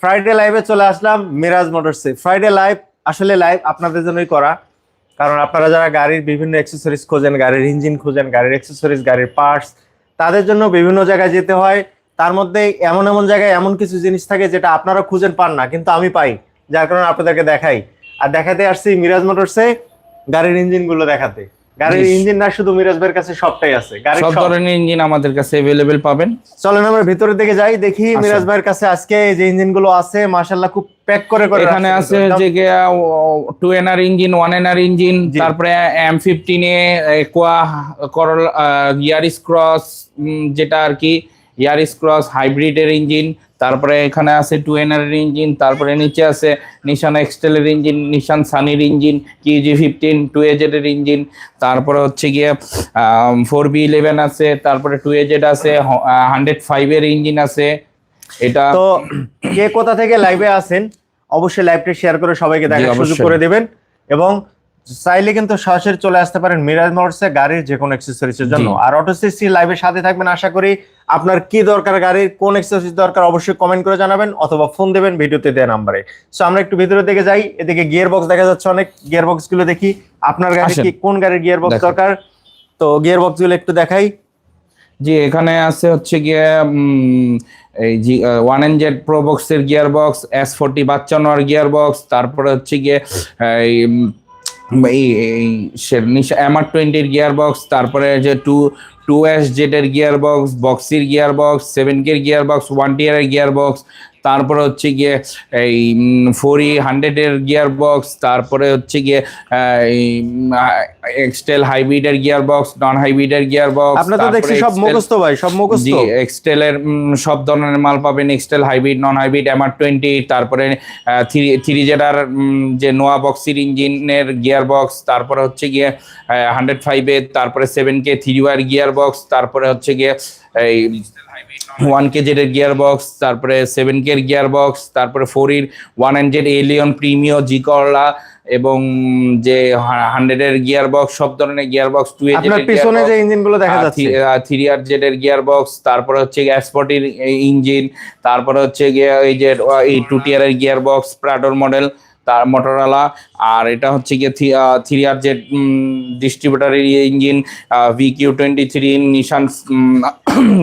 Friday লাইভে চলে আসলাম মিরাজ মোটরসে ফ্রাইডে লাইভ আসলে লাইভ আপনাদের জন্যই করা। কারণ আপনারা যারা গাড়ির বিভিন্ন অ্যাক্সেসরিজ খোঁজেন, গাড়ির ইঞ্জিন খোঁজেন, গাড়ির অ্যাক্সেসরিজ গাড়ির পার্টস তাদের জন্য বিভিন্ন জায়গায় যেতে হয়। তার মধ্যে এমন এমন জায়গায় এমন কিছু জিনিস থাকে যেটা আপনারা খুঁজেন পান না, কিন্তু আমি পাই, যার কারণে আপনাদেরকে দেখাই। আর দেখাতে আসছি মিরাজ মোটরসে গাড়ির ইঞ্জিনগুলো দেখাতে। গাড়ির ইঞ্জিন না শুধু মিরাজ ভাইয়ের কাছে সবটাই আছে। গাড়ির সব ধরনের ইঞ্জিন আমাদের কাছে অ্যাভেলেবেল পাবেন। চলেন আমরা ভিতরের দিকে যাই দেখি মিরাজ ভাইয়ের কাছে আজকে যে ইঞ্জিনগুলো আছে মাশাল্লাহ খুব প্যাক করে করে এখানে আছে। যে two NR engine one NR engine তারপরে এম ফিফটিন এ কোয়া করল ইয়ারিস ক্রস যেটা আর কি ইয়ারিস ক্রস হাইব্রিডের ইঞ্জিন তারপরে এখানে আছে টু এনআর এর ইঞ্জিন তারপরে নিচে আছে নিশান এক্সটেলের engine Nissan সানির engine QG fifteen two AZ এর ইঞ্জিন তারপরে হচ্ছে গিয়ে ফোর বি ইলেভেন আছে তারপরে টু এজেড আছে হান্ড্রেড ফাইভ এর ইঞ্জিন আছে এটা তো কে কোথা থেকে লাইভে আসেন অবশ্যই লাইভটা শেয়ার করে সবাইকে দেখার সুযোগ করে দেবেন এবং চাইলে কিন্তু সরাসরি চলে আসতে পারেন মিরাজ মোটরসে গাড়ির যে কোনো অ্যাক্সেসরিজ এর জন্য। আর অটো সিসি লাইভের সাথে থাকবেন আশা করি আপনার কি দরকার গাড়ির কোন অ্যাক্সেসরিজ দরকার অবশ্যই কমেন্ট করে জানাবেন অথবা ফোন দেবেন ভিডিওতে দেওয়া নাম্বারে সো আমরা একটু ভিতরের দিকে যাই এদিকে গিয়ার বক্স দেখা যাচ্ছে অনেক গিয়ার বক্সগুলো দেখি। আপনার গাড়ি। কি কোন গাড়ির গিয়ার বক্স দরকার? তো গিয়ার বক্সগুলো একটু দেখাই। জি এখানে আছে হচ্ছে গিয়ে এই G one N Z pro বক্সের গিয়ার বক্স এস ফোরটি বাচ্চানোয়ার গিয়ার বক্স তারপরে হচ্ছে গিয়ে এই এই এমআর টোয়েন্টির গিয়ার বক্স তারপরে যে টু টু এস জেটের গিয়ার বক্স বক্সির গিয়ার বক্স সেভেন কের গিয়ার বক্স ওয়ান টিয়ারের গিয়ার বক্স তারপরে হচ্ছে গিয়ে এই ফোর ই হান্ড্রেডের গিয়ার বক্স তারপরে হচ্ছে গিয়ে এক্সটেল হাইব্রিডের গিয়ার বক্স নন হাইব্রিডের গিয়ার বক্স আপনার তো দেখছি সব মুখস্থ ভাই সব মুখস্থ। এক্সটেলের সব ধরনের মাল পাবেন Xtrail hybrid non hybrid MR twenty তারপরে থ্রি থ্রি জেডার যে নোয়া বক্সির ইঞ্জিনের গিয়ার বক্স তারপরে হচ্ছে গিয়ে হান্ড্রেড ফাইভের তারপরে সেভেন কে থ্রি ওয়ার গিয়ার বক্স তারপরে হচ্ছে গিয়ে এই ওয়ান কে জেডের গিয়ার বক্স তারপরে সেভেন কে গিয়ার বক্স তারপরে ফোর ইর one hundred Allion Premio G Corolla এবং যে হান্ড্রেড এর গিয়ার বক্স সব ধরনের গিয়ার বক্স টু আপনার পিছনে যে ইঞ্জিনগুলো দেখা যাচ্ছে। থ্রি আর জেড এর গিয়ার বক্স তারপরে হচ্ছে স্পটির ইঞ্জিন তারপরে হচ্ছে গিয়ে এই যে এই টু টিয়ার এর গিয়ার বক্স প্রাডোর মডেল তার মোটরওয়ালা আর এটা হচ্ছে গিয়ে three R Z ডিস্ট্রিবিউটারের engine V Q twenty three Nissan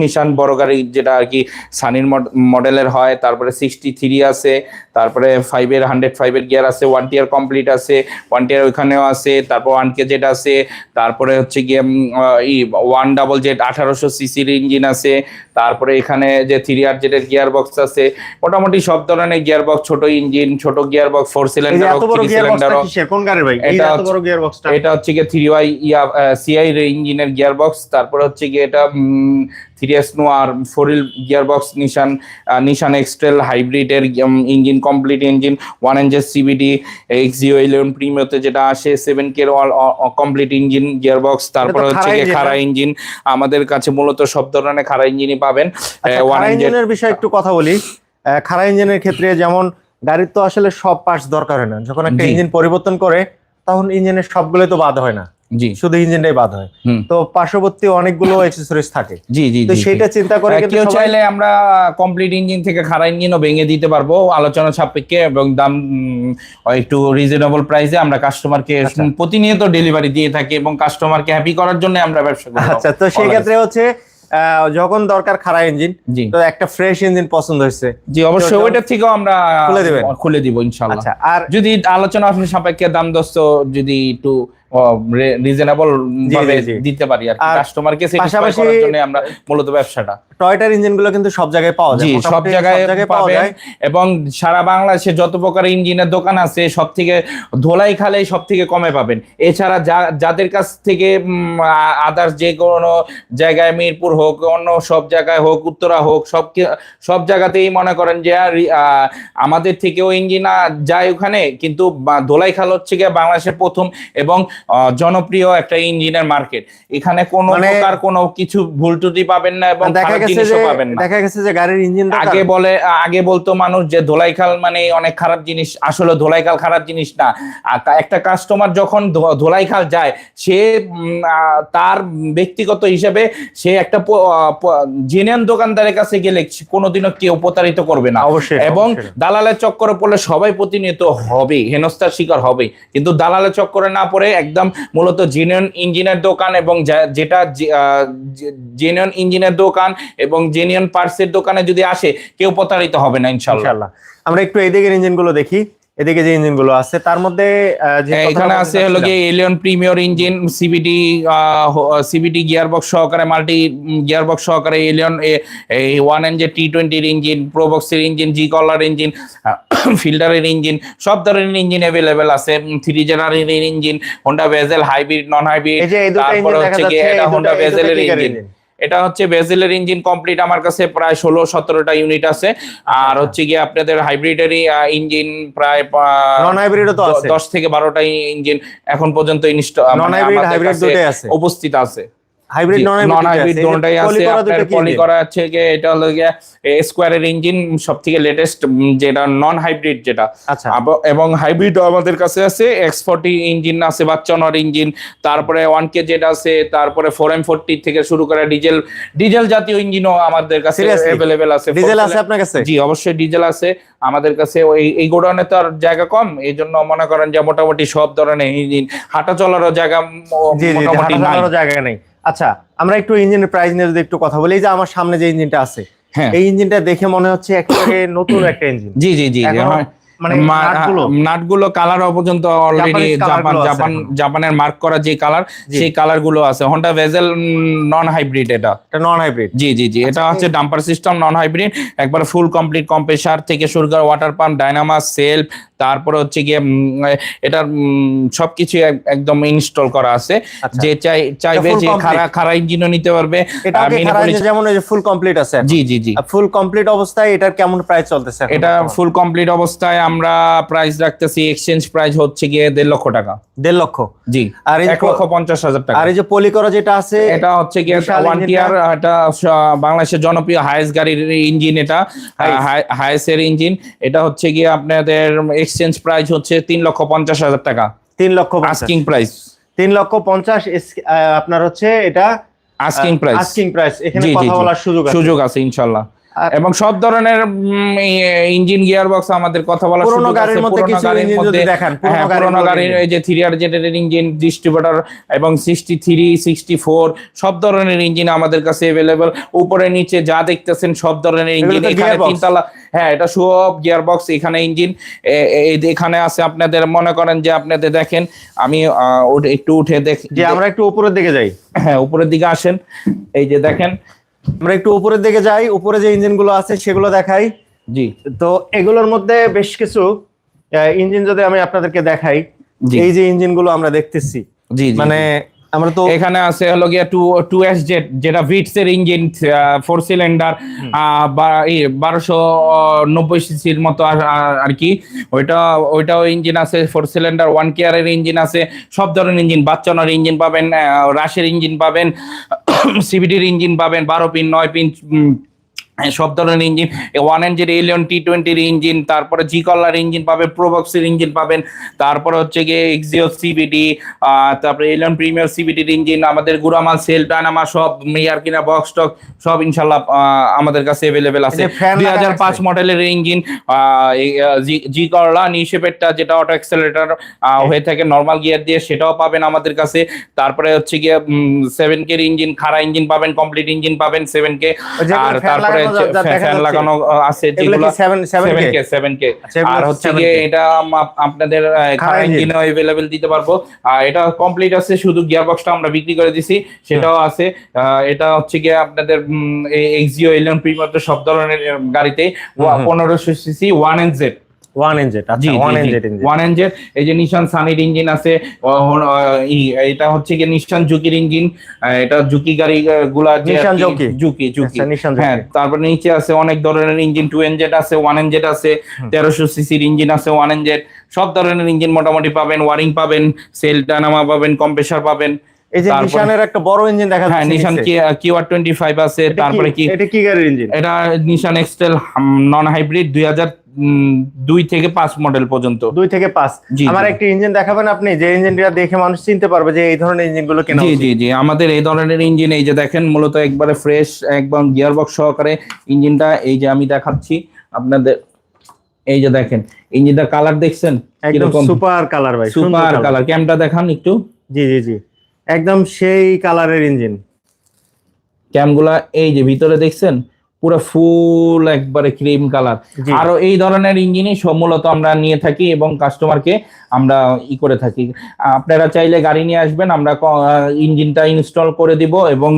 Nissan বড় গাড়ি যেটা আর কি সানির মডেলের হয়, তারপরে সিক্সটি থ্রি আছে, তারপরে ফাইভের হান্ড্রেড ফাইভের গিয়ার আছে ওয়ান টিয়ার কমপ্লিট আছে ওয়ান টিয়ার ওইখানেও আছে, তারপর ওয়ান কে জেড আছে, তারপরে হচ্ছে গিয়ে ওয়ান ডাবল জেড আঠারোশো সিসির ইঞ্জিন আছে, তারপরে এখানে যে থ্রি আর জেডের গিয়ার বক্স আছে, মোটামুটি সব ধরনের গিয়ার বক্স ছোট ইঞ্জিন ছোট গিয়ার বক্স ফোর সিলিন্ডার এত হোক বড় গিয়ার বক্সটা কিসের? কোন গাড়ির ভাই? এটা এত হচ্ছে- বড় গিয়ার বক্সটা এটা হচ্ছে গিয়ে থ্রি ওয়াই ইয়া সিআই ইঞ্জিনের গিয়ার বক্স তারপরে হচ্ছে গিয়ে এটা Noah ফোরিল gear box Nissan Nissan Xtrail হাইব্রিডের engine complete engine one এনজেস সিবিডি এক্স জিও ইলেভেন প্রিমিয়তে যেটা আসে সেভেন কের all complete engine gear box তারপরে হচ্ছে খাড়া ইঞ্জিন আমাদের কাছে মূলত সব ধরনের খাড়া ইঞ্জিনই পাবেন। আচ্ছা ওয়ান খাড়া এনজেড ইঞ্জিনের বিষয়ে একটু কথা বলি। খাড়া ইঞ্জিনের ক্ষেত্রে যেমন গাড়ির তো আসলে সব পার্টস দরকার হয় না। যখন একটা ইঞ্জিন পরিবর্তন করে তখন ইঞ্জিনের সবগুলোই তো বাদ হয় না। জি। শুধু ইঞ্জিনটাই বাদ হয়। তো পার্শ্ববর্তী অনেকগুলো অ্যাক্সেসরিজ থাকে। জি জি তো জি। চিন্তা করে কেউ চাইলে আমরা কমপ্লিট ইঞ্জিন থেকে খাড়া ইঞ্জিনও ভেঙে দিতে পারব আলোচনা সাপেক্ষে এবং দাম একটু রিজনেবল প্রাইসে আমরা কাস্টমারকে আচ্ছা। প্রতিনিয়ত ডেলিভারি দিয়ে থাকি এবং কাস্টমারকে হ্যাপি করার জন্য আমরা ব্যবসা করি। আচ্ছা তো সেই ক্ষেত্রে হচ্ছে যখন দরকার খারাপ ইঞ্জিন জি তো একটা ফ্রেশ ইঞ্জিন পছন্দ হয়েছে জি অবশ্যই ওইটা থেকেও আমরা খুলে দিবেন? খুলে দিব ইনশাল্লাহ আচ্ছা আর যদি আলোচনা আপনি সাপেক্ষে দাম দস্ত যদি একটু রিজনেবল ভাবে। দিতে পারি আর কাস্টমারকে পাশাপাশি- করার জন্য আমরা মূলত ব্যবসাটা টয়টার ইঞ্জিনগুলো কিন্তু সব জায়গায় পাওয়া যায়। সব জায়গায় পাওয়া যায়। এবং সারা বাংলাদেশে যত প্রকার ইঞ্জিনের দোকান আছে সব থেকে ধোলাই খালে সব থেকে কমে পাবেন। এছাড়া যাদের কাছ থেকে আদার্স যে কোনো জায়গায় মিরপুর হোক অন্য সব জায়গায় হোক উত্তরা হোক সব সব জায়গাতেই মনে করেন যে আমাদের থেকেও ইঞ্জিন যায় ওখানে। কিন্তু ধোলাই খাল হচ্ছে গিয়ে বাংলাদেশের প্রথম এবং জনপ্রিয় একটা ইঞ্জিনের মার্কেট। এখানে কোনো মানে- প্রকার কোনো কিছু ভুল ত্রুটি পাবেন না এবং গেছে যে দেখা গেছে যে গাড়ির ইঞ্জিন আগে বলে আগে বলতো মানুষ যে ধোলাইখাল মানে অনেক খারাপ জিনিস আসলে ধোলাইখাল খারাপ জিনিস না। একটা কাস্টমার যখন ধোলাইখাল যায় সে তার ব্যক্তিগত হিসেবে সে একটা জেনেন দোকানদারের কাছে গেলে কোনোদিনও কেউ প্রতারিত করবে না। অবশ্যই এবং দালালের চক্করে পড়লে সবাই প্রতিনিয়ত হবে হেনস্থার শিকার হবে কিন্তু দালালের চক্করে না পড়ে একদম মূলত জেনুইন ইঞ্জিনের দোকান এবং যেটা জেনুইন ইঞ্জিনের দোকান এবং জেনুইন পার্টসের দোকানে যদি আসে কেউ প্রতারিত হবে না ইনশাল্লাহ ইনশাআল্লাহ। আমরা একটু এদিকের ইঞ্জিনগুলো দেখি। এদিকে যে ইঞ্জিনগুলো আছে তার মধ্যে হ্যাঁ, এখানে আছে হলো। গিয়ে Allion premier engine CBD CBD gearbox সহকারে মাল্টি গিয়ারবক্স সহকারে এলিয়ন এই ওয়ান এন যে টি টোয়েন্টির ইঞ্জিন প্রোবক্সের ইঞ্জিন জি কলার ইঞ্জিন ফিল্টারের ইঞ্জিন সব ধরনের ইঞ্জিন অ্যাভেলেবেল আছে। Three জেনারের engine Honda Vezel hybrid non hybrid এই যে এই দুটো তারপরে ইঞ্জিন দেখা হচ্ছে যাচ্ছে এটা হোন্ডা ভেজেলের ইঞ্জিন। এটা হচ্ছে বেজেলের ইঞ্জিন কমপ্লিট আমার কাছে প্রায় ষোলো সতেরোটা ইউনিট আছে। আর হচ্ছে গিয়ে আপনাদের হাইব্রিডেরই ইঞ্জিন প্রায় নন তো আছে। দশ থেকে বারোটা ইঞ্জিন এখন পর্যন্ত নন হাইব্রিড হাইব্রিড দুটোই আছে। উপস্থিত আছে। হাইব্রিড নন নন হাইব্রিড দুটোটাই আছে। আপনার পলি করা আছে গিয়ে এটা হলো গিয়ে স্কোয়ারের ইঞ্জিন লেটেস্ট যেটা নন হাইব্রিড যেটা আচ্ছা। এবং হাইব্রিড আমাদের কাছে আছে এক্স ফোর্টি ইঞ্জিন আছে বাচ্চানোর ইঞ্জিন তারপরে ওয়ান কে আছে তারপরে ফোর এম ফোরটি থেকে শুরু করে ডিজেল ডিজেল জাতীয় ইঞ্জিনও আমাদের কাছে অ্যাভেলেবেল আছে। ডিজেল আছে আপনার কাছে? জি অবশ্যই ডিজেল আছে। আমাদের কাছে ওই এই গোডাউনে তো আর জায়গা কম এই জন্য মনে করেন যে মোটামুটি সব ধরনের ইঞ্জিন হাঁটা চলারও জায়গা মোটামুটি নাই। জায়গা নেই। আচ্ছা আমরা একটু ইঞ্জিনের প্রাইস নিয়ে যদি একটু কথা বলি এই যে আমার সামনে যে ইঞ্জিনটা আছে হ্যাঁ এই ইঞ্জিনটা দেখে মনে হচ্ছে একটা নতুন একটা ইঞ্জিন জি জি জি। মানে নাটগুলো। কালার পর্যন্ত অলরেডি জাপান জাপান জাপানের মার্ক করা যে কালার সেই কালারগুলো আছে। হোন্ডা ভেজেল নন হাইব্রিড এটা। Non hybrid G G G. এটা হচ্ছে ডাম্পার সিস্টেম নন হাইব্রিড একবার ফুল কমপ্লিট কম্প্রেসার থেকে শুরু করে ওয়াটার পাম্প ডাইনামাস সেলফ তারপরে হচ্ছে গিয়ে এটার সবকিছু একদম ইনস্টল করা আছে। আচ্ছা। যে চাই চাইবে যে? খারা খারা ইঞ্জিনও নিতে পারবে যেমন ফুল কমপ্লিট আছে জি জি জি। ফুল কমপ্লিট অবস্থায় এটার কেমন প্রাইস চলতেছে এটা ফুল কমপ্লিট অবস্থায় আমরা প্রাইস রাখতেছি এক্সচেঞ্জ প্রাইস হচ্ছে গিয়ে দেড় লক্ষ টাকা। দেড় লক্ষ। জি আর এক লক্ষ পঞ্চাশ হাজার টাকা। আর এই যে পলিকরা যেটা আছে এটা হচ্ছে গিয়ে ওয়ান টিয়ার এটা। বাংলাদেশের জনপ্রিয় হাইস গাড়ির ইঞ্জিন এটা। হাইসের ইঞ্জিন। এটা হচ্ছে গিয়ে আপনাদের এক্সচেঞ্জ প্রাইস হচ্ছে তিন লক্ষ পঞ্চাশ হাজার টাকা। তিন লক্ষ আস্কিং প্রাইস তিন লক্ষ পঞ্চাশ আপনার হচ্ছে এটা আস্কিং প্রাইস আস্কিং প্রাইস এখানে কথা বলার সুযোগ আছে। সুযোগ আছে ইনশাল্লাহ। এবং সব ধরনের ইঞ্জিন গিয়ার বক্স আমাদের কথা বলা পুরোনো গাড়ির মধ্যে কিছু ইঞ্জিন যদি দেখান, পুরোনো হ্যাঁ, গাড়ির পুরোনো গাড়ির। এই যে থ্রি আর জেটের ইঞ্জিন ডিস্ট্রিবিউটার এবং সিক্সটি থ্রি সিক্সটি ফোর সব ধরনের ইঞ্জিন আমাদের কাছে অ্যাভেলেবল উপরে নিচে যা দেখতেছেন সব ধরনের ইঞ্জিন এখানে তিনতলা হ্যাঁ এটা সব গিয়ার বক্স এখানে ইঞ্জিন এখানে আছে আপনাদের মনে করেন যে আপনাদের দেখেন আমি একটু উঠে দেখ যে আমরা একটু উপরের দিকে যাই। হ্যাঁ উপরের দিকে আসেন। এই যে দেখেন আমরা একটু উপরের দিকে যাই উপরে যে ইঞ্জিনগুলো আছে সেগুলো দেখাই। জি। তো এগুলোর মধ্যে বেশ কিছু ইঞ্জিন যদি আমি আপনাদেরকে দেখাই এই যে ইঞ্জিনগুলো আমরা দেখতেছি জি। মানে আমরা তো এখানে আছে হলো গিয়া টু টু এস জেড যেটা ভিটস এর ইঞ্জিন ফোর সিলিন্ডার বারোশো নব্বই সিসির মতো আর- কি। ওইটা ওইটাও ইঞ্জিন আছে ফোর সিলিন্ডার ওয়ান কেয়ারের ইঞ্জিন আছে। সব ধরনের ইঞ্জিন বাচ্চানোর ইঞ্জিন পাবেন রাশের ইঞ্জিন পাবেন সিবিডির ইঞ্জিন পাবেন বারো পিন নয় পিন সব ধরনের ইঞ্জিন ওয়ান এনজির এলিয়ন টি টোয়েন্টির ইঞ্জিন তারপরে জি কলার ইঞ্জিন পাবেন প্রোবক্সের ইঞ্জিন পাবেন তারপরে হচ্ছে গিয়ে এক্সিও সিবিডি তারপরে এলিয়ন প্রিমিয়ার সিবিডির ইঞ্জিন আমাদের গুরামাল সেল ডায়নামা সব মেয়ার কিনা বক্স টক সব ইনশাল্লাহ আমাদের কাছে অ্যাভেলেবেল আছে। দুই হাজার পাঁচ মডেলের ইঞ্জিন জি করলা নিশেপেরটা যেটা অটো অ্যাক্সেলেটার হয়ে। থাকে নর্মাল গিয়ার দিয়ে সেটাও পাবেন আমাদের কাছে। তারপরে হচ্ছে গিয়ে সেভেন কের ইঞ্জিন খাড়া ইঞ্জিন পাবেন কমপ্লিট ইঞ্জিন পাবেন সেভেন কে আর তারপরে ফ্যান লাগানো আছে যেগুলো আর হচ্ছে 7K এটা আপনাদের খাড়া খাড়া engine। দিতে পারব। আর এটা কমপ্লিট আছে শুধু আমরা বিক্রি করে দিছি সেটাও আছে। এটা হচ্ছে গিয়ে আপনাদের এক্সিও এলিয়ন প্রিমিয়ার সব ধরনের গাড়িতে। পনেরোশো CC one N Z one NZ one NZ one এই যে নিশান সানির ইঞ্জিন আছে এটা হচ্ছে গিয়ে নিশান জুকির ইঞ্জিন এটা জুকি গাড়ি গুলা Nissan Juke. Juke Juke Nissan Juke. হ্যাঁ তারপর নিচে আছে অনেক ধরনের ইঞ্জিন টু এনজেড আছে ওয়ান এনজেড আছে তেরোশো সিসির ইঞ্জিন আছে ওয়ান এনজেড সব ধরনের ইঞ্জিন মোটামুটি পাবেন ওয়ারিং পাবেন সেল ডানামা পাবেন কম্প্রেসার পাবেন। এই যে নিশানের একটা বড় ইঞ্জিন দেখা হ্যাঁ নিশান। কিউআর টোয়েন্টি ফাইভ আছে তারপরে কি এটা কি গাড়ির ইঞ্জিন এটা নিশান এক্সটেল নন হাইব্রিড দুই হাজার দুই থেকে পাঁচ মডেল পর্যন্ত। দুই থেকে পাঁচ। আমার। একটা ইঞ্জিন দেখাবেন আপনি যে ইঞ্জিনটা দেখে মানুষ চিনতে পারবে যে এই ধরনের ইঞ্জিনগুলো কেনা জি জি জি আমাদের এই ধরনের ইঞ্জিন এই যে দেখেন মূলত একবারে ফ্রেশ একদম গিয়ারবক্স সহকারে ইঞ্জিনটা এই যে আমি দেখাচ্ছি আপনাদের এই যে দেখেন ইঞ্জিনটা কালার দেখছেন? একদম সুপার কালার ভাই সুপার কালার ক্যামটা দেখান একটু। জি জি জি একদম সেই কালারের ইঞ্জিন ক্যামগুলা এই যে ভিতরে দেখছেন? পুরো ফুল একবারে ক্রিম কালার। আরও এই ধরনের ইঞ্জিনই মূলত আমরা নিয়ে থাকি এবং কাস্টমারকে আমরা ই করে থাকি। আপনারা চাইলে গাড়ি নিয়ে আসবেন আমরা ইঞ্জিনটা ইনস্টল করে দিব এবং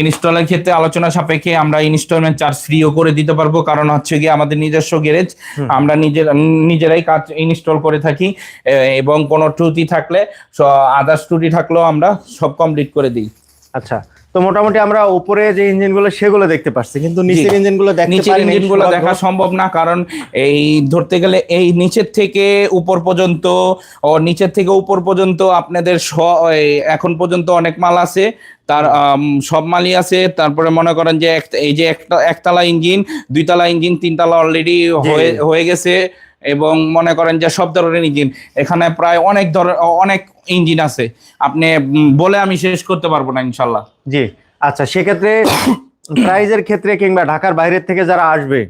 ইনস্টলের ক্ষেত্রে আলোচনা সাপেক্ষে আমরা ইনস্টলমেন্ট চার্জ ফ্রিও করে দিতে পারব। কারণ হচ্ছে গিয়ে আমাদের নিজস্ব গ্যারেজ আমরা নিজের নিজেরাই কাজ ইনস্টল করে থাকি। এবং কোনো ত্রুটি থাকলে আদার্স ত্রুটি থাকলেও আমরা সব কমপ্লিট করে দিই। আচ্ছা। তো মোটামুটি আমরা উপরে যে ইঞ্জিনগুলো সেগুলো দেখতে পাচ্ছি কিন্তু নিচের ইঞ্জিনগুলো দেখতে নিচের পারিনি ইঞ্জিনগুলো দেখা সম্ভব না কারণ এই ধরতে গেলে এই নিচের থেকে উপর পর্যন্ত ও নিচের থেকে উপর পর্যন্ত আপনাদের এখন পর্যন্ত অনেক মাল আছে। তার সব মালই আছে। তারপরে মনে করেন যে এই যে একটা একতলা ইঞ্জিন দুইতলা ইঞ্জিন তিনতলা অলরেডি হয়ে হয়ে গেছে। এবং মনে করেন যে সব ধরনের ইঞ্জিন এখানে প্রায় অনেক ধর অনেক ইঞ্জিন আছে। আপনি বলে আমি শেষ করতে পারব না ইনশাল্লাহ। জি। আচ্ছা সেক্ষেত্রে প্রাইজের ক্ষেত্রে কিংবা ঢাকার বাইরের থেকে যারা আসবে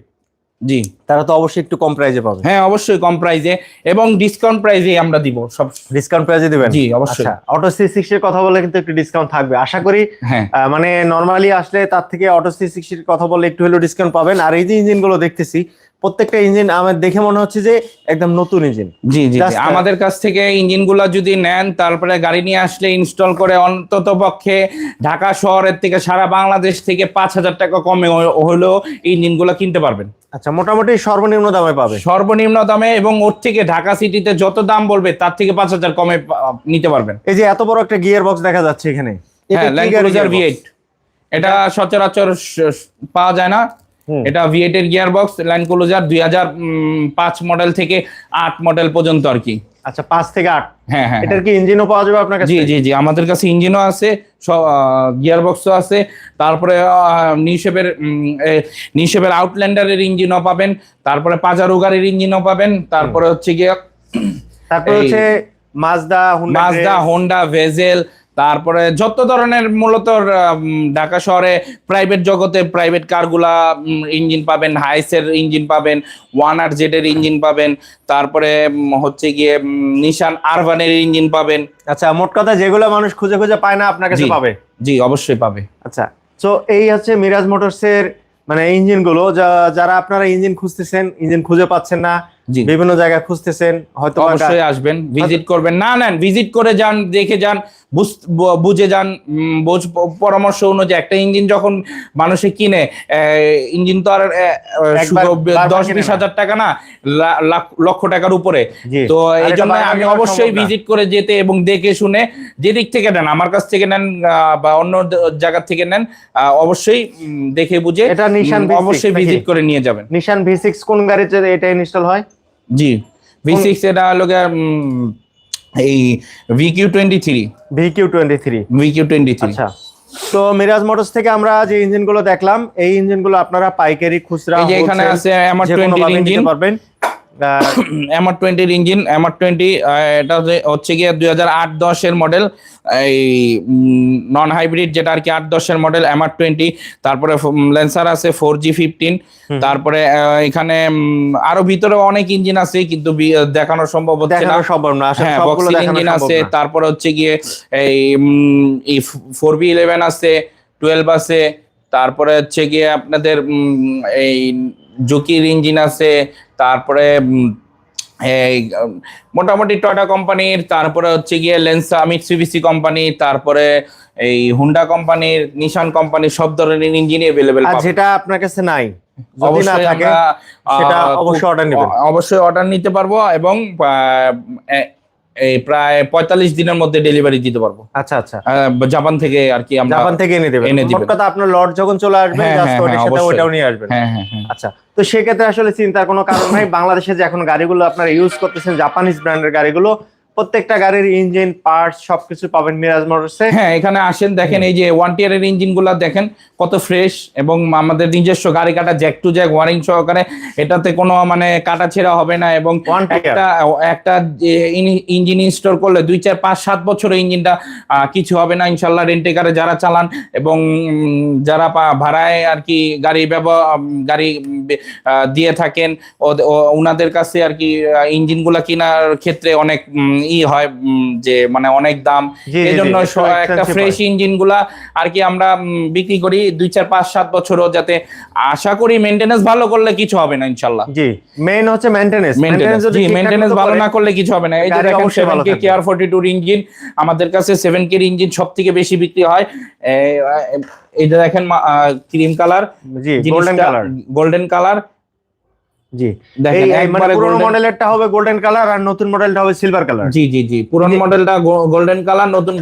জি। তারা তো অবশ্যই একটু কম প্রাইজে পাবে। হ্যাঁ অবশ্যই কম প্রাইজে এবং ডিসকাউন্ট প্রাইজে আমরা দিব সব ডিসকাউন্ট প্রাইজে দিবেন? জি, অবশ্যই। আচ্ছা অটো সি সিক্সটির কথা বলে কিন্তু একটু ডিসকাউন্ট থাকবে। আশা করি হ্যাঁ। মানে নর্মালি আসলে তার থেকে অটো সি সিক্সটির কথা বলে একটু হলেও ডিসকাউন্ট পাবেন। আর এই যে ইঞ্জিনগুলো দেখতেছি প্রত্যেকটা ইঞ্জিন আমার দেখে মনে হচ্ছে যে একদম নতুন ইঞ্জিন জি জি uh, আমাদের কাছ থেকে ইঞ্জিনগুলো যদি নেন তারপরে গাড়ি নিয়ে আসলে ইনস্টল করে অন্তত পক্ষে ঢাকা শহরের থেকে সারা বাংলাদেশ থেকে পাঁচ হাজার টাকা কমে হলেও ইঞ্জিনগুলো কিনতে পারবেন। আচ্ছা মোটামুটি সর্বনিম্ন দামে পাবে। সর্বনিম্ন দামে এবং ওর থেকে ঢাকা সিটিতে যত দাম বলবে তার থেকে পাঁচ হাজার কমে নিতে পারবেন। এই যে এত বড় একটা গিয়ার বক্স দেখা যাচ্ছে এখানে। এটা হ্যাঁ এটা সচরাচর পাওয়া যায় না। এটা ভি এইট এর গিয়ার বক্স লাইন ক্লোজার দুই হাজার পাঁচ মডেল থেকে আট মডেল পর্যন্ত আর কি। আচ্ছা পাঁচ থেকে আট। হ্যাঁ হ্যাঁ এটার কি ইঞ্জিনও পাওয়া যাবে আপনার কাছে? জি জি জি আমাদের কাছে ইঞ্জিনও আছে সব গিয়ার বক্সও আছে। তারপরে নিশেপের নিশেপের আউটল্যান্ডারের ইঞ্জিনও পাবেন। তারপরে পাজারো গাড়ির ইঞ্জিনও পাবেন। তারপরে হচ্ছে গিয়ে তারপর হচ্ছে মাজদা মাজদা হোন্ডা ভেজেল তারপরে যত ধরনের মূলত ঢাকা শহরে প্রাইভেট জগতে প্রাইভেট কারগুলা ইঞ্জিন পাবেন হাইসের ইঞ্জিন পাবেন ওয়ান আর জেড এর ইঞ্জিন পাবেন তারপরে হচ্ছে গিয়ে নিশান আরবানের ইঞ্জিন পাবেন। আচ্ছা মোট কথা যেগুলো মানুষ খুঁজে খুঁজে পায় না আপনার কাছে পাবে? জি অবশ্যই পাবে। আচ্ছা তো এই হচ্ছে মিরাজ মোটরসের মানে ইঞ্জিনগুলো যারা আপনারা ইঞ্জিন খুঁজতেছেন ইঞ্জিন খুঁজে পাচ্ছেন না বিভিন্ন জায়গায় খুঁজতেছেন হয়তো অবশ্যই আসবেন ভিজিট করবেন। না নেন ভিজিট করে যান দেখে যান বুঝ- যান পরামর্শ অনুযায়ী। একটা ইঞ্জিন যখন মানুষে কিনে ইঞ্জিন তো আর দশ বিশ হাজার টাকা না লক্ষ টাকার উপরে। তো এই জন্য আমি অবশ্যই ভিজিট করে যেতে এবং দেখে শুনে যে দিক থেকে নেন আমার কাছ থেকে নেন বা অন্য দ- জায়গা থেকে নেন আহ, অবশ্যই দেখে বুঝে এটা নিশান অবশ্যই ভিজিট করে নিয়ে যাবেন। নিশান ভি সিক্স কোন গাড়িতে এটা ইনস্টল হয়? জি ভি সিক্স এটা হলো এই VQ twenty three V Q twenty three VQ twenty three আচ্ছা। তো মিরাজ মোটরস থেকে আমরা যে ইঞ্জিনগুলো দেখলাম এই ইঞ্জিনগুলো আপনারা পাইকারি খুচরা এখানে আছে আমার টোয়েন্টি ইঞ্জিন পারবেন। এমআর টোয়েন্টির ইঞ্জিন এমআর টোয়েন্টি এটা হচ্ছে- গিয়ে দুই হাজার আট দশের মডেল এই নন হাইব্রিড যেটা আর কি আট দশের মডেল এমআর টোয়েন্টি তারপরে লেন্সার আছে ফোর জি ফিফটিন তারপরে এখানে আরও ভিতরে অনেক ইঞ্জিন আছে কিন্তু দেখানো সম্ভব হচ্ছে না সম্ভব না হ্যাঁ বক্সিং ইঞ্জিন আছে। তারপরে হচ্ছে গিয়ে এই ফোর বি ইলেভেন আছে টুয়েলভ আছে তারপরে হচ্ছে গিয়ে আপনাদের উম, এই জুকির ইঞ্জিন আছে তারপরে এই মোটামুটি টয়টা কোম্পানির তারপরে হচ্ছে গিয়ে লেন্সা মিটসুবিসি কোম্পানি তারপরে এই হুন্ডা কোম্পানির নিশান কোম্পানির সব ধরনের ইঞ্জিন অ্যাভেলেবেল আর যেটা আপনার কাছে নাই অবশ্যই সেটা অবশ্যই অর্ডার নিতে পারব এবং এই প্রায় পঁয়তাল্লিশ দিনের মধ্যে ডেলিভারি দিতে পারব। আচ্ছা আচ্ছা। জাপান থেকে আর কি আমরা জাপান থেকে এনে দেবেন। এনে দিবেন। কথা আপনার লট যখন চলে আসবে সাথে। ওইটাও নিয়ে আসবেন। হ্যাঁ হ্যাঁ হ্যাঁ। আচ্ছা তো সেক্ষেত্রে আসলে চিন্তার কোনো কারণ নাই। বাংলাদেশে যে এখন গাড়িগুলো আপনারা ইউজ করতেছেন জাপানিজ ব্র্যান্ডের গাড়িগুলো প্রত্যেকটা গাড়ির ইঞ্জিন পার্টস সবকিছু পাবেন মিরাজ মোটরসে হ্যাঁ এখানে আসেন দেখেন এই যে ওয়ান টিয়ারের ইঞ্জিনগুলা দেখেন কত ফ্রেশ এবং আমাদের নিজস্ব গাড়ি কাটা জ্যাক টু জ্যাক ওয়ারিং সহকারে। এটাতে কোনো মানে কাটা ছেঁড়া হবে না এবং একটা একটা ইঞ্জিন ইনস্টল করলে দুই চার পাঁচ সাত বছরের ইঞ্জিনটা কিছু হবে না ইনশাল্লাহ রেন্টে কারে যারা চালান এবং যারা ভাড়ায় আর কি গাড়ি ব্যবহার গাড়ি দিয়ে থাকেন ওনাদের কাছে আর কি ইঞ্জিনগুলা কেনার ক্ষেত্রে অনেক ই হয় যে মানে অনেক দাম। এই জন্য একটা ফ্রেশ ইঞ্জিনগুলা আর কি আমরা বিক্রি করি দুই চার পাঁচ সাত বছরও যাতে আশা করি মেনটেনেন্স ভালো করলে কিছু হবে না ইনশাল্লাহ। জি মেইন হচ্ছে মেনটেনেন্স মেনটেনেন্স ভালো না করলে কিছু হবে না। এই যে দেখেন সেভেন কে। কেয়ার ফোর্টি টুর ইঞ্জিন আমাদের কাছে সেভেন কের ইঞ্জিন সব থেকে বেশি বিক্রি হয়। যে দেখেন ক্রিম কালার জি গোল্ডেন কালার গোল্ডেন কালার জি। দেখেন এই মানে মডেলেরটা হবে গোল্ডেন কালার আর নতুন মডেলটা হবে সিলভার কালার জি জি জি পুরনো। মডেলটা গোল্ডেন কালার নতুন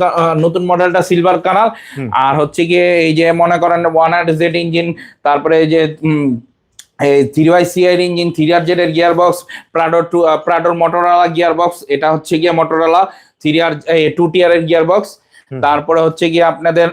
নতুন মডেলটা সিলভার কালার আর হচ্ছে গিয়ে এই যে মনে করেন ওয়ান আর জেড ইঞ্জিন তারপরে এই যে three Y CI engine three R Z এর গিয়ার বক্স প্রাডো টু প্রাডোর মোটরওয়ালা গিয়ার বক্স এটা হচ্ছে গিয়ে মোটরওয়ালা থ্রি আর টু টিয়ার এর গিয়ার বক্স তারপরে হচ্ছে গিয়ে আপনাদের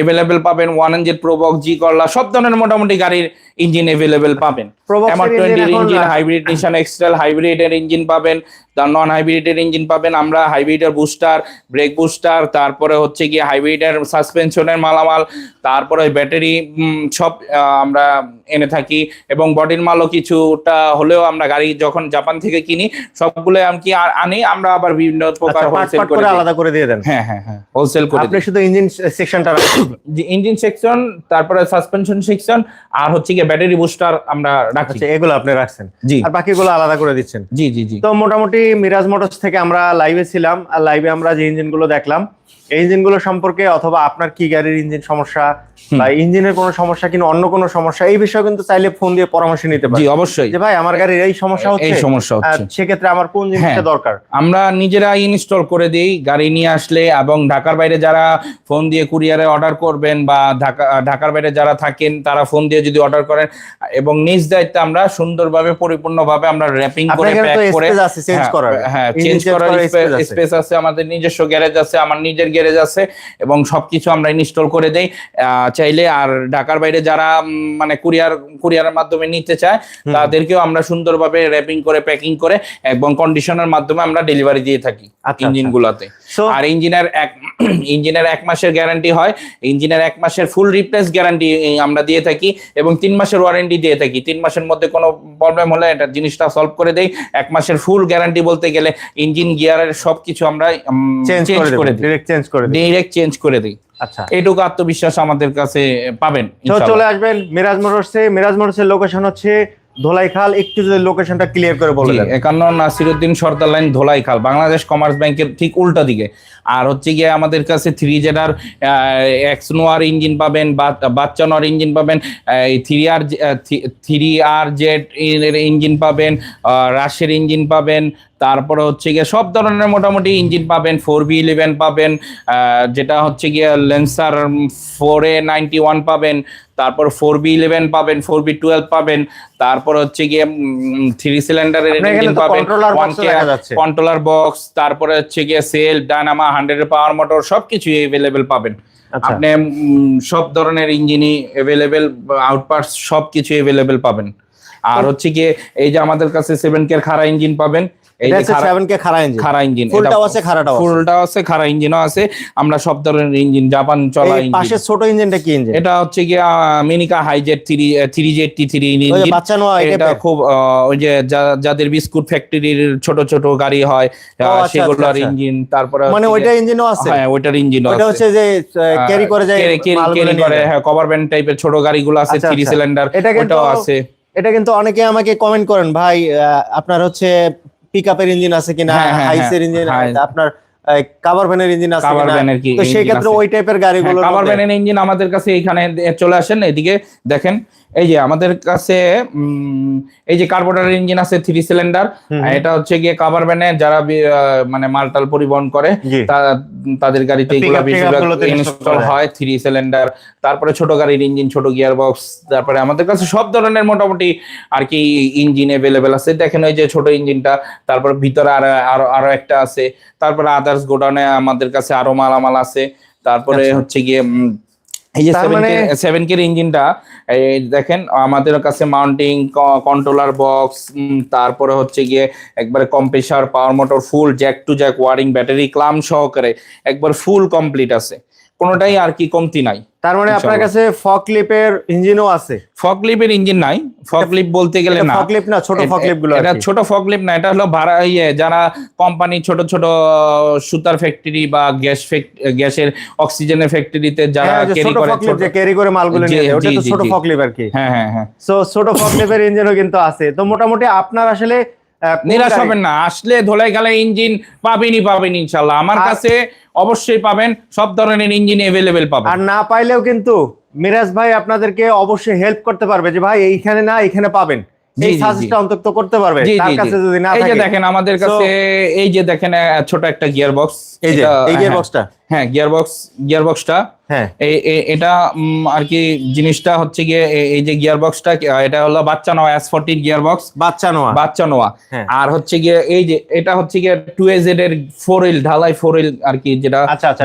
এভেলেবেল পাবেন ওয়ান এনজেড প্রো বক্স জি করলা সব ধরনের মোটামুটি গাড়ির ইঞ্জিন এভেলেবেল পাবেন। এমআর টোয়েন্টির engine hybrid Nissan X Trail হাইব্রিডের engine পাবেন তার নন হাইব্রিডের ইঞ্জিন পাবেন আমরা হাইব্রিডের বুস্টার ব্রেক বুস্টার তারপরে হচ্ছে গিয়ে হাইব্রিডের সাসপেনশনের মালামাল তারপরে ব্যাটারি সব আমরা এনে থাকি। এবং বডির মালও কিছুটা হলেও আমরা গাড়ি যখন জাপান থেকে কিনি সবগুলো আমি আনি আমরা আবার বিভিন্ন প্রকার হোলসেল করে আলাদা করে দিয়ে দেন। হ্যাঁ হ্যাঁ হ্যাঁ হোলসেল করে আপনি শুধু ইঞ্জিন সেকশনটা ইঞ্জিন সেকশন তারপরে সাসপেনশন সেকশন আর হচ্ছে গিয়ে ব্যাটারি বুস্টার আমরা রাখছি। আচ্ছা এগুলো আপনি রাখছেন। জি। আর বাকিগুলো আলাদা করে দিচ্ছেন। জি জি জি। তো মোটামুটি মিরাজ মোটরস থেকে আমরা লাইভে ছিলাম। আর লাইভে আমরা যে ইঞ্জিনগুলো দেখলাম ইঞ্জিনগুলো সম্পর্কে অথবা আপনার কি গাড়ির ইঞ্জিন সমস্যা বা ইঞ্জিনের কোনো সমস্যা কিংবা অন্য কোনো সমস্যা এই বিষয়ে কিন্তু চাইলে ফোন দিয়ে পরামর্শ নিতে জি অবশ্যই। যে ভাই আমার গাড়ির এই সমস্যা হচ্ছে এই সমস্যা হচ্ছে। সেক্ষেত্রে আমার কোন জিনিসটা হ্যাঁ। দরকার? আমরা নিজেরা ইনস্টল করে দিই গাড়ি নিয়ে আসলে এবং ঢাকার বাইরে যারা ফোন দিয়ে কুরিয়ারে অর্ডার করবেন বা ঢাকা ঢাকার বাইরে যারা থাকেন তারা ফোন দিয়ে যদি অর্ডার করেন এবং নিজ দায়িত্বে আমরা সুন্দরভাবে পরিপূর্ণভাবে আমরা র্যাপিং করে প্যাক করে স্পেস আছে চেঞ্জ হ্যাঁ, করার। হ্যাঁ চেঞ্জ করার। স্পেস আছে। আমাদের নিজস্ব গ্যারেজ আছে আমার নিজের গ্যারেজ আছে এবং সবকিছু আমরা ইনস্টল করে দেই। চাইলে আর ঢাকার বাইরে যারা মানে কুরিয়ার কুরিয়ারের মাধ্যমে নিতে চায় তাদেরকেও আমরা সুন্দরভাবে র্যাপিং করে প্যাকিং করে এবং কন্ডিশনের মাধ্যমে আমরা ডেলিভারি দিয়ে থাকি আচ্ছা, ইঞ্জিন গুলাতে আর ইঞ্জিনের এক ইঞ্জিনের এক মাসের গ্যারান্টি হয়। ইঞ্জিনের এক মাসের ফুল রিপ্লেস গ্যারান্টি আমরা দিয়ে থাকি এবং তিন মাসের ওয়ারেন্টি দিয়ে থাকি। তিন মাসের মধ্যে কোনো প্রবলেম হলে এটা জিনিসটা সলভ করে দেই। এক মাসের ফুল গ্যারান্টি বলতে গেলে ইঞ্জিন গিয়ারের সবকিছু আমরা চেঞ্জ করে দিই চেঞ্জ করে দিই। ডিরেক্ট চেঞ্জ করে দিই। আচ্ছা। এটুকু আত্মবিশ্বাস আমাদের কাছে পাবেন চলে আসবেন মিরাজ মোটরসে মিরাজ মোটরসের লোকেশন হচ্ছে ধোলাইখাল। একটু যদি লোকেশনটা ক্লিয়ার করে বলে দেন। একান্ন নাসিরুদ্দিন সর্দার লাইন ধোলাইখাল বাংলাদেশ কমার্স ব্যাংকের ঠিক উল্টা দিকে। আর হচ্ছে গিয়ে আমাদের কাছে থ্রি জেডার এক্স নোয়ার ইঞ্জিন পাবেন বাচ্চা নোয়ার ইঞ্জিন পাবেন three R three R Z engine পাবেন রাশের ইঞ্জিন পাবেন তারপরে হচ্ছে গিয়ে সব ধরনের মোটামুটি ইঞ্জিন পাবেন ফোর বি ইলেভেন পাবেন যেটা হচ্ছে গিয়ে Lancer four A ninety one পাবেন তারপর ফোর বি ইলেভেন পাবেন ফোর বি টুয়েলভ পাবেন তারপর হচ্ছে গিয়ে থ্রি সিলিন্ডারের ইঞ্জিন পাবেন। কন্ট্রোলার বক্স তারপরে হচ্ছে গিয়ে cell dynamo hundred power motor সবকিছু এভেলেবেল পাবেন। আচ্ছা। আপনি সব ধরনের ইঞ্জিনই এভেলেবেল আউটপার্টস সবকিছু এভেলেবেল পাবেন। আর হচ্ছে কি এই যে আমাদের কাছে সেভেন কের খারা ইঞ্জিন পাবেন এই যে 7 কে খাড়া ইঞ্জিন খারা ইঞ্জিন ফুলটাও আছে খাড়াটাও ফুলটাও আছে ইঞ্জিনও আছে। আমরা সব ধরনের ইঞ্জিন জাপান চলা এই ইঞ্জিন পাশে ছোট ইঞ্জিনটা কি ইঞ্জিন এটা হচ্ছে Minica Hijet three three Z T three ওই যে ইঞ্জিন বাচ্চা নোয়া এটা খুব ওই যে যাদের বিস্কুট ফ্যাক্টরির ছোট ছোট গাড়ি হয় আচ্ছা, আচ্ছা, সেগুলোর আচ্ছা। ইঞ্জিন তারপরে মানে ওইটা ইঞ্জিনও আছে? হ্যাঁ ওইটার ইঞ্জিন ওটা হচ্ছে যে ক্যারি করে যায় ক্যারি করে হ্যাঁ কভার ব্যান্ড টাইপের ছোট গাড়িগুলো আছে আচ্ছা, থ্রি আচ্ছা। সিলিন্ডার এটা কিন্তু ওটাও আছে। এটা কিন্তু অনেকে আমাকে কমেন্ট করেন ভাই আপনার হচ্ছে পিকআপের ইঞ্জিন আছে কিনা হ্যাঁ, হ্যাঁ, হাইসের ইঞ্জিন আছে আপনার কাভার ভ্যানের ইঞ্জিন আছে কাভার ভ্যানের কি তো সেই ক্ষেত্রে? ওই টাইপের গাড়িগুলো কাভার ভ্যানের ইঞ্জিন আমাদের কাছে এখানে চলে আসেন। এদিকে দেখেন এই যে আমাদের কাছে এই যে কার্বোরেটর ইঞ্জিন আছে থ্রি সিলিন্ডার এটা হচ্ছে গিয়ে কাভার ভ্যানে যারা মানে মালটাল পরিবহন করে তাদের গাড়িতে বেশিরভাগ ইনস্টল হয় থ্রি সিলিন্ডার তারপরে ছোট গাড়ির ইঞ্জিন ছোট গিয়ার বক্স তারপরে আমাদের কাছে সব ধরনের মোটামুটি আর কি ইঞ্জিন এভেলেবেল আছে। দেখেন ওই যে ছোট ইঞ্জিনটা তারপর ভিতরে আর আরও আরও একটা আছে তারপরে আদার্স গোডাউনে আমাদের কাছে আরও মালামাল আছে তারপরে আচ্ছা। হচ্ছে গিয়ে এই যে সেভেন সেভেন কের ইঞ্জিনটা দেখেন আমাদের কাছে মাউন্টিং কন্ট্রোলার বক্স তারপরে হচ্ছে গিয়ে একবারে compressor power motor full jack two jack wiring battery clamp সহকারে একবার ফুল কমপ্লিট আছে। কোনোটাই আর কি কমতি নাই। তার মানে আপনার কাছে ফকলিপের ইঞ্জিনও আছে? ফকলিপের ইঞ্জিন নাই। ফকলিপ বলতে গেলে না। ফকলিপ না ছোট ফকলিপগুলো এটা ছোট ফকলিপ না এটা হলো ভাড়া ইয়ে যারা কোম্পানি ছোট ছোট সুতার ফ্যাক্টরি বা গ্যাস গ্যাসের অক্সিজেনের ফ্যাক্টরিতে যারা ক্যারি ছোট করে ফকলিপ ছোট- যে ক্যারি করে মালগুলো নিয়ে যায় ওটা তো ছোট। ফকলিপ আর কি? হ্যাঁ হ্যাঁ হ্যাঁ। সো ছোট ফকলিপের ইঞ্জিনও কিন্তু আছে। তো মোটামুটি আপনার আসলে নিরাশ হবেন না। আসলে ধোলাই গেলে ইঞ্জিন পাবেনই পাবেন ইনশাল্লাহ। আমার কাছে অবশ্যই পাবেন সব ধরনের ইঞ্জিন এভেলেবেল পাবেন। আর না পাইলেও কিন্তু মিরাজ ভাই আপনাদেরকে অবশ্যই হেল্প করতে পারবে যে ভাই এইখানে না এইখানে পাবেন। এই সাজেস্টটা অন্তত করতে পারবে। তার কাছে যদি না এই যে দেখেন আমাদের কাছে এই যে দেখেন ছোট একটা গিয়ার বক্স এই যে এই গিয়ার বক্সটা হ্যাঁ গিয়ার বক্স গিয়ার বক্সটা হ্যাঁ এটা আর কি জিনিসটা হচ্ছে গিয়ে এই যে গিয়ার বক্সটা এটা হলো বাচ্চা Noah S fourteen gear box বাচ্চা নোয়া বাচ্চা নোয়া হ্যাঁ। আর হচ্ছে গিয়ে এই যে এটা হচ্ছে গিয়ে টু এজেড এর ফোর হুইল ঢালাই ফোর হুইল আর কি যেটা আচ্ছা আচ্ছা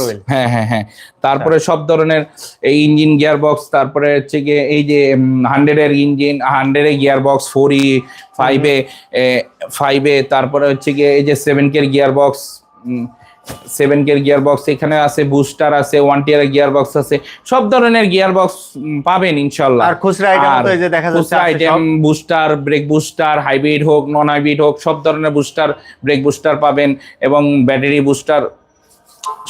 wheel। হ্যাঁ হ্যাঁ হ্যাঁ। তারপরে সব ধরনের এই ইঞ্জিন গিয়ার বক্স তারপরে হচ্ছে গিয়ে এই যে হান্ড্রেড এর ইঞ্জিন হান্ড্রেড এর গিয়ার বক্স ফোর ই ফাইভে ফাইভে তারপরে হচ্ছে গিয়ে এই যে সেভেন কের গিয়ার বক্স সেভেন কের গিয়ার বক্স এখানে আছে বুস্টার আছে ওয়ান টিয়ার গিয়ার বক্স আছে সব ধরনের গিয়ার বক্স পাবেন ইনশাল্লাহ। আর খুচরা আইটেম তো এই যে দেখা যাচ্ছে খুচরা item. Booster brake booster hybrid হোক নন হাইব্রিড হোক সব ধরনের বুস্টার ব্রেক বুস্টার পাবেন এবং ব্যাটারি বুস্টার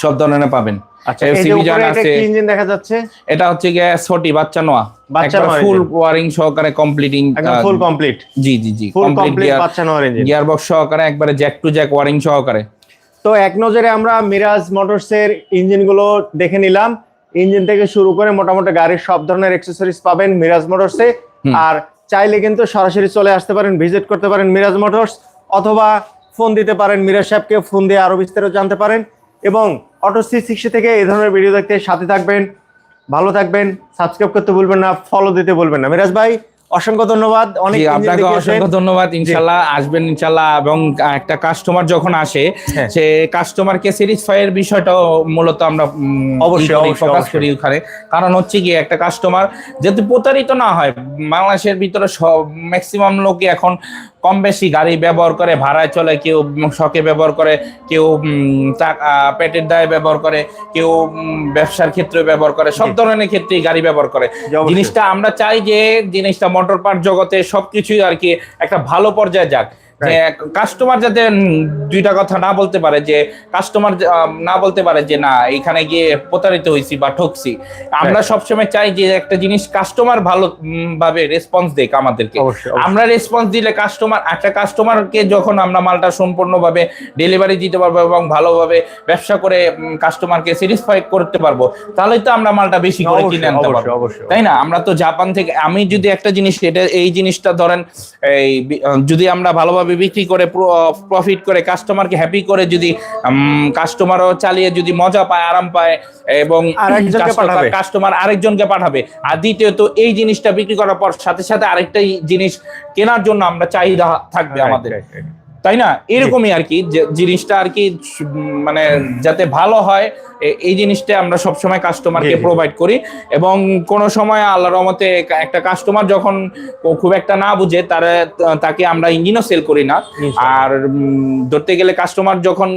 সব ধরনের পাবেন। আচ্ছা এটা কি ইঞ্জিন দেখা যাচ্ছে। এটা হচ্ছে গিয়ে ছোটি বাচ্চা নোয়া। বাচ্চা নোয়া ফুল ওয়ারিং সহকারে কমপ্লিটিং ফুল কমপ্লিট জি জি জি কমপ্লিট গিয়ার বক্স সহকারে একবারে জ্যাক টু জ্যাক ওয়ারিং সহকারে। তো এক নজরে আমরা মিরাজ মোটরসের ইঞ্জিনগুলো দেখে নিলাম। ইঞ্জিন থেকে শুরু করে মোটামুটি গাড়ির সব ধরনের অ্যাক্সেসরিজ পাবেন মিরাজ মোটরসে। আর চাইলে কিন্তু সরাসরি চলে আসতে পারেন ভিজিট করতে পারেন মিরাজ মোটরস অথবা ফোন দিতে পারেন মিরাজ সাহেবকে ফোন দিয়ে আরও বিস্তারিত জানতে পারেন। এবং অটো সি সিক্সটি থেকে এই ধরনের ভিডিও দেখতে সাথে থাকবেন। ভালো থাকবেন সাবস্ক্রাইব করতে ভুলবেন না ফলো দিতে ভুলবেন না। মিরাজ ভাই অসংখ্য ধন্যবাদ। অনেক আপনাকে অসংখ্য ধন্যবাদ। ইনশাল্লাহ আসবেন ইনশাল্লাহ এবং একটা কাস্টমার যখন আসে হ্যাঁ। সে কাস্টমারকে স্যাটিসফাই এর বিষয়টাও মূলত আমরা অবশ্যই, ফোকাস করি ওখানে। কারণ হচ্ছে কি একটা কাস্টমার যাতে প্রতারিত না হয় বাংলাদেশের ভিতরে সব ম্যাক্সিমাম লোকই এখন কম বেশি গাড়ি ব্যবহার করে ভাড়ায় চলে কেউ শখে ব্যবহার করে কেউ পেটের দায়ে ব্যবহার করে কেউ ব্যবসার ক্ষেত্রে ব্যবহার করে সব ধরনের ক্ষেত্রেই গাড়ি ব্যবহার করে। জিনিসটা আমরা চাই যে জিনিসটা মোটর পার্ট জগতে সবকিছুই আর কি একটা ভালো পর্যায়ে যাক। যে কাস্টমার যাতে দুইটা কথা না বলতে পারে যে কাস্টমার না বলতে পারে যে না এখানে গিয়ে প্রতারিত হয়েছি বা ঠকছি। আমরা সবসময় চাই যে একটা জিনিস কাস্টমার ভালো ভাবে রেসপন্স দেখ আমাদেরকে। আমরা রেসপন্স দিলে কাস্টমার একটা কাস্টমারকে যখন আমরা মালটা সম্পূর্ণভাবে ডেলিভারি দিতে পারব এবং ভালোভাবে ব্যবসা করে কাস্টমারকে স্যাটিসফাই করতে পারব তাহলেই তো আমরা মালটা বেশি করে কিনে আনতে পারব। তাই না? আমরা তো জাপান থেকে আমি যদি একটা জিনিস এটা এই জিনিসটা ধরেন এই যদি আমরা ভালোভাবে বিক্রি করে প্রফিট করে কাস্টমারকে হ্যাপি করে যদি কাস্টমারও চালিয়ে যদি মজা পায় আরাম পায় এবং। কাস্টমার আরেকজনকে পাঠাবে আর দ্বিতীয়ত এই জিনিসটা বিক্রি করার পর সাথে সাথে আরেকটাই জিনিস কেনার জন্য আমরা চাহিদা থাকবে আমাদের. তাই না? এরকমই আর কি জিনিসটা আর কি মানে যাতে ভালো হয় এই জিনিসটা আমরা সবসময় কাস্টমারকে। প্রোভাইড করি এবং কোন সময় আল্লাহর রহমতে একটা কাস্টমার যখন খুব একটা না বুঝে তারা তাকে আমরা ইঞ্জিনও সেল করি না। আর ধরতে গেলে কাস্টমার যখন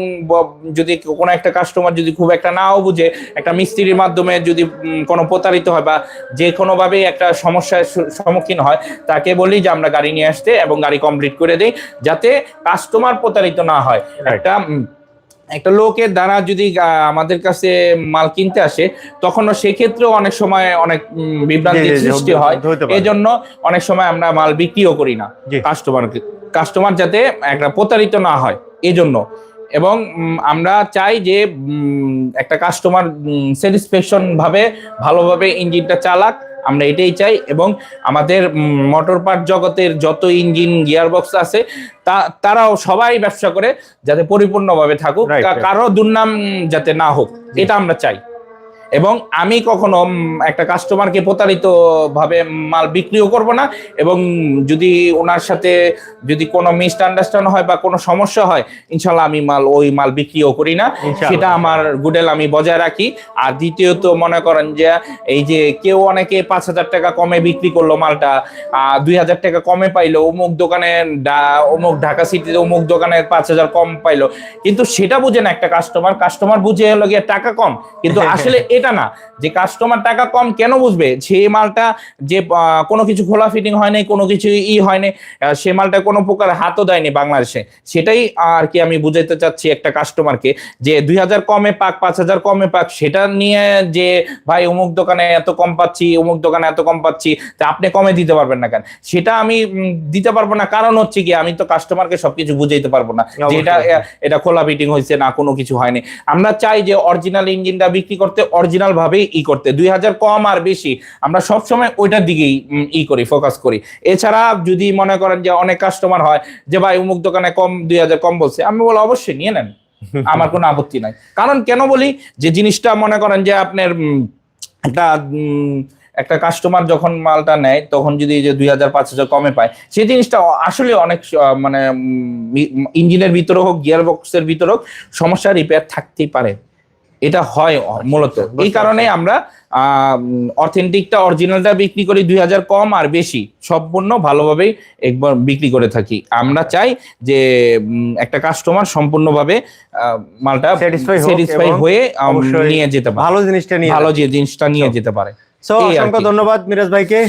যদি কোনো একটা কাস্টমার যদি খুব একটা নাও বুঝে একটা মিস্ত্রির মাধ্যমে যদি কোনো প্রতারিত হয় বা যে কোনোভাবে একটা সমস্যার সম্মুখীন হয় তাকে বলি যে আমরা গাড়ি নিয়ে আসতে এবং গাড়ি কমপ্লিট করে দেই যাতে কাস্টমার প্রতারিত না হয়। একটা একটা লোকের দ্বারা যদি আমাদের কাছে মাল কিনতে আসে তখনও সেক্ষেত্রেও অনেক সময় অনেক বিভ্রান্তির সৃষ্টি হয়। জন্য অনেক সময় আমরা মাল বিক্রিও করি না। কাস্টমারকে কাস্টমার যাতে একটা প্রতারিত না হয় এই জন্য এবং আমরা চাই যে একটা কাস্টমার স্যাটিসফ্যাকশন ভাবে ভালোভাবে ইঞ্জিনটা চালাক। আমরা এটাই চাই এবং আমাদের মোটর পার্ট জগতের যত ইঞ্জিন গিয়ারবক্স আছে তা তারাও সবাই ব্যবসা করে যাতে পরিপূর্ণভাবে থাকুক. কারও দুর্নাম যাতে না হোক এটা আমরা চাই এবং আমি কখনো একটা কাস্টমারকে প্রতারিত ভাবে মাল বিক্রিও করব না এবং যদি ওনার সাথে যদি কোনো মিসআন্ডারস্ট্যান্ড হয় বা কোনো সমস্যা হয় ইনশাল্লাহ আমি মাল ওই মাল বিক্রিও করি না। সেটা আমার গুডেল আমি বজায় রাখি। আর দ্বিতীয়ত মনে করেন যে এই যে কেউ অনেকে পাঁচ হাজার টাকা কমে বিক্রি করল মালটা দুই হাজার টাকা কমে পাইলো অমুক দোকানে অমুক ঢাকা সিটিতে অমুক দোকানে পাঁচ হাজার কম পাইলো। কিন্তু সেটা বুঝে না একটা কাস্টমার কাস্টমার বুঝে হলো গিয়ে টাকা কম। কিন্তু আসলে এটা না যে কাস্টমার টাকা কম কেন বুঝবে? সে মালটা যে কোনো কিছু খোলা ফিটিং হয় নাই কোনো কিছু ই হয় নাই সে মালটা কোনো প্রকার হাতও দেয়নি বাংলাদেশে। সেটাই আর কি আমি বুঝাইতে চাচ্ছি একটা কাস্টমারকে যে দুই হাজার কমে পাক পাঁচ হাজার কমে পাক সেটা নিয়ে যে ভাই অমুক দোকানে এত কম পাচ্ছি অমুক দোকানে এত কম পাচ্ছি তা আপনি কমে দিতে পারবেন না কেন? সেটা আমি দিতে পারব না। কারণ হচ্ছে কি আমি তো কাস্টমারকে সবকিছু বুঝাইতে পারব না। যে এটা এটা খোলা ফিটিং হয়েছে না কোনো কিছু হয়নি আমরা চাই যে অরিজিনাল ইঞ্জিনটা বিক্রি করতে অরিজিনাল ভাবেই ই করতে। দুই হাজার কম আর বেশি আমরা সবসময় ওইটার দিকেই ই করি ফোকাস করি। এছাড়া যদি মনে করেন যে অনেক কাস্টমার হয় যে ভাই অমুক দোকানে কম দুই হাজার কম বলছে আমি বলো অবশ্যই নিয়ে নেন। আমার কোনো আপত্তি নাই। কারণ কেন বলি যে জিনিসটা মনে করেন যে আপনার একটা একটা কাস্টমার যখন মালটা নেয় তখন যদি যে দুই হাজার পাঁচ হাজার কমে পায় সেই জিনিসটা আসলে অনেক মানে ইঞ্জিনের ভিতরে হোক গিয়ার বক্সের ভিতরে হোক সমস্যা রিপেয়ার থাকতেই পারে। এটা হয় মূলত। এই কারণে। আমরা অথেন্টিকটা অরিজিনালটা বিক্রি করি দুই হাজার কম আর বেশি। সম্পূর্ণ ভালোভাবেই একবার বিক্রি করে থাকি। আমরা চাই যে একটা কাস্টমার সম্পূর্ণভাবে মালটা স্যাটিসফাই হয়ে নিয়ে যেতে পারে। ভালো জিনিসটা নিয়ে ভালো যে জিনিসটা নিয়ে যেতে পারে। সো অসংখ্য ধন্যবাদ মিরাজ ভাইকে।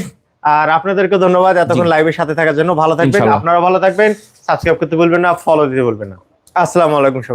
আর আপনাদেরকে ধন্যবাদ এতক্ষণ লাইভের সাথে থাকার জন্য। ভালো থাকবেন। আপনারা ভালো থাকবেন। সাবস্ক্রাইব করতে বলবেন না ফলো দিতে বলবেন না। আসসালামু আলাইকুম সবাই।